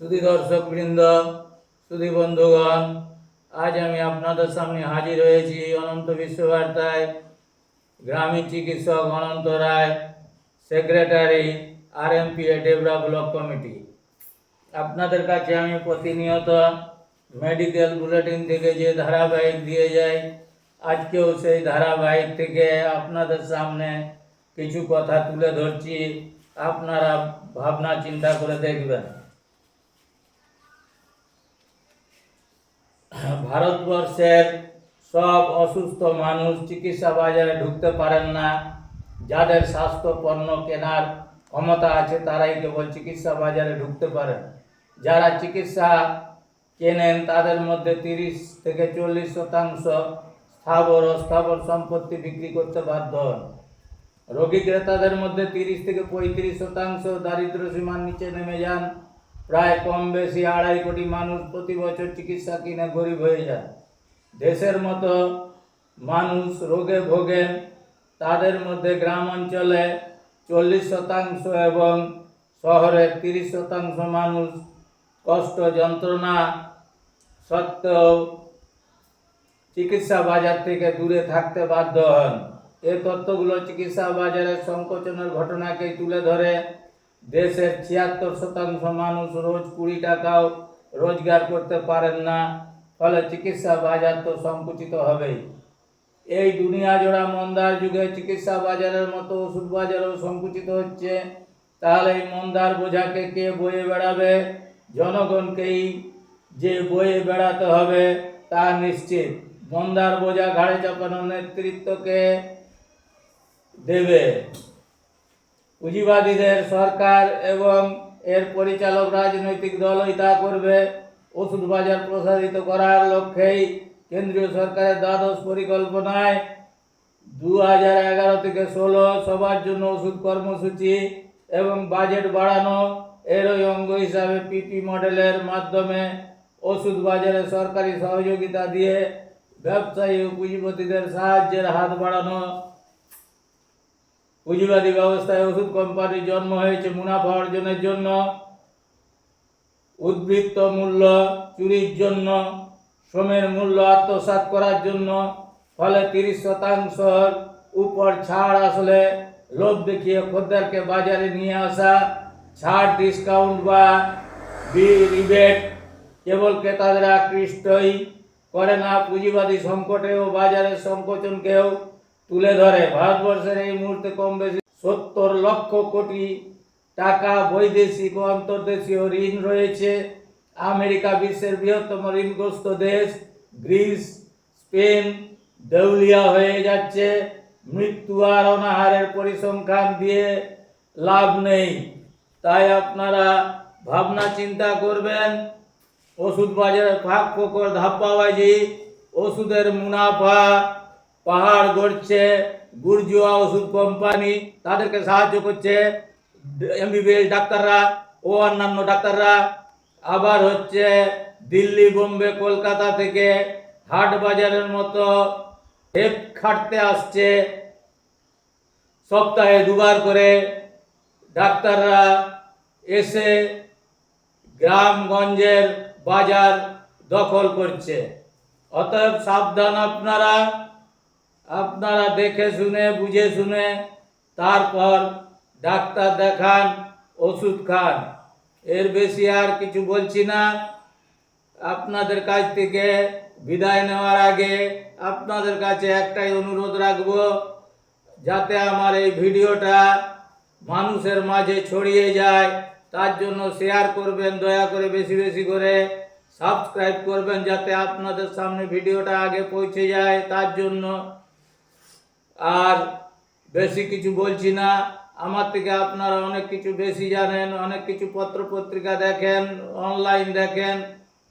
সুধী দর্শক বৃন্দ সুধী বন্ধুগণ আজ আমি আপনাদের সামনে হাজির হয়েছি অনন্ত বিশ্ববার্তায়। গ্রামীণ চিকিৎসক Ananta Roy, secretary R M P A Debra block committee. আপনাদের কাছে আমি প্রতিনিয়ত মেডিকেল বুলেটিন থেকে যে ধারাবাহিক দিয়ে যাই, আজকেও সেই ধারাবাহিক থেকে আপনাদের সামনে কিছু কথা তুলে ধরছি। আপনারা ভাবনা, চিন্তা করে দেখবেন। ভারতবর্ষের সব অসুস্থ মানুষ চিকিৎসা বাজারে ঢুকতে পারেন না। যাদের স্বাস্থ্য পণ্য কেনার ক্ষমতা আছে, তারাই কেবল চিকিৎসা বাজারে ঢুকতে পারেন। যারা চিকিৎসা কেনেন, তাদের মধ্যে তিরিশ থেকে চল্লিশ শতাংশ স্থাবর অস্থাবর সম্পত্তি বিক্রি করতে বাধ্য হন। রোগী ক্রেতাদের মধ্যে তিরিশ থেকে পঁয়ত্রিশ শতাংশ দারিদ্র সীমার নিচে নেমে যান। প্রায় কম বেশি আড়াই কোটি মানুষ প্রতি বছর চিকিৎসা কিনে গরিব হয়ে যায়। দেশের মতো মানুষ রোগে ভোগেন তাদের মধ্যে গ্রাম অঞ্চলে চল্লিশ শতাংশ এবং শহরে তিরিশ শতাংশ মানুষ কষ্ট যন্ত্রণা সত্ত্বেও চিকিৎসা বাজার থেকে দূরে থাকতে বাধ্য হন। এই তথ্যগুলো চিকিৎসা বাজারের সংকোচনের ঘটনাকে তুলে ধরে দেশের ছিয়াত্তর শতাংশ মানুষ রোজ কুড়ি টাকাও রোজগার করতে পারেন না, ফলে চিকিৎসা বাজার তো সংকুচিত হবেই। এই দুনিয়া জোড়া মন্দার যুগে চিকিৎসা বাজারের মতো ওষুধ বাজারও সংকুচিত হচ্ছে। তাহলে এই মন্দার বোঝাকে কে বয়ে বেড়াবে? জনগণকেই যে বয়ে বেড়াতে হবে তা নিশ্চিত। মন্দার বোঝা ঘাড়ে চাপানোর নেতৃত্বকে দেবে। পুঁজিবাদীদের সরকার এবং এর পরিচালক রাজনৈতিক দলই তা করবে। ওষুধ বাজার প্রসারিত করার লক্ষ্যেই কেন্দ্রীয় সরকারের দ্বাদশ পরিকল্পনায় দু হাজার এগারো থেকে ষোলো সবার জন্য ওষুধ কর্মসূচি এবং বাজেট বাড়ানো এরই অঙ্গ হিসাবে পিপি মডেলের মাধ্যমে ওষুধ বাজারে সরকারি সহযোগিতা দিয়ে ব্যবসায়ী ও পুঁজিপতিদের সাহায্যের হাত বাড়ানো পুঁজিবাদী ব্যবস্থায় ওষুধ কোম্পানির জন্ম হয়েছে মুনাফা অর্জনের জন্য। উদ্বৃত্ত মূল্য চুরির জন্য, শ্রমের মূল্য আত্মসাৎ করার জন্য, ফলে তিরিশ শতাংশর উপর ছাড় আসলে লোভ দেখিয়ে খদ্দেরকে বাজারে নিয়ে আসা ছাড় ডিসকাউন্ট বা বি রিবেট কেবল ক্রেতাদের আকৃষ্টই করে না। পুঁজিবাদী সংকটেও, বাজারের সংকোচনকেও তুলে ধরে। ভারতবর্ষের এই মুহূর্তে কম বেশি সত্তর লক্ষ কোটি টাকা বৈদেশিক ও অন্তর্দেশীয় ঋণ রয়েছে। আমেরিকা বিশ্বের বৃহত্তম ঋণগ্রস্ত দেশ, গ্রিস, স্পেন, দেউলিয়া হয়ে যাচ্ছে। মৃত্যু আর অনাহারের পরিসংখ্যান দিয়ে লাভ নেই। তাই আপনারা ভাবনা চিন্তা করবেন, ওষুধ বাজারে ফাঁক ফোকর ধাপ্পাবাজি, ওষুধের মুনাফা পাহাড় গড়ছে বুর্জুয়া ওষুধ কোম্পানি, তাদেরকে সাহায্য করছে এমবিবিএস ডাক্তাররা, ও অন্যান্য ডাক্তাররা। আবার হচ্ছে দিল্লি, বোম্বে, কলকাতা থেকে হাট বাজারের মতো হেপ খাটতে আসছে। সপ্তাহে দুবার করে ডাক্তাররা এসে গ্রামগঞ্জের বাজার দখল করছে। অতএব সাবধান আপনারা। আপনারা দেখে শুনে, বুঝে শুনে, তারপর ডাক্তার দেখান, ওষুধ খান। এর বেশি আর কিছু বলছি না। আপনাদের কাছ থেকে বিদায় নেওয়ার আগে আপনাদের কাছে একটাই অনুরোধ রাখব, যাতে আমার এই ভিডিওটা মানুষের মাঝে ছড়িয়ে যায়। তার জন্য শেয়ার করবেন, দয়া করে বেশি বেশি করে সাবস্ক্রাইব করবেন, যাতে আপনাদের সামনে ভিডিওটা আগে পৌঁছে যায়। তার জন্য আর বেশি কিছু বলছি না। আমার থেকে আপনারা অনেক কিছু বেশি জানেন, অনেক কিছু পত্র পত্রিকা দেখেন অনলাইন দেখেন।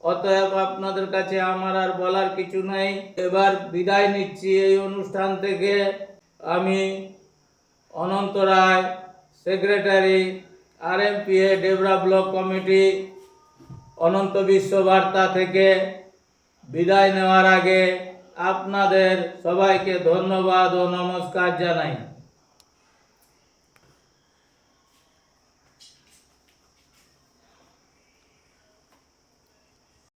অতএব আপনাদের কাছে আমার আর বলার কিছু নেই। এবার বিদায় নিচ্ছি এই অনুষ্ঠান থেকে। আমি Ananta Roy secretary R M P A Debra block committee Ananta Biswa Barta থেকে বিদায় নেওয়ার আগে আপনাদের সবাইকে ধন্যবাদ ও নমস্কার জানাই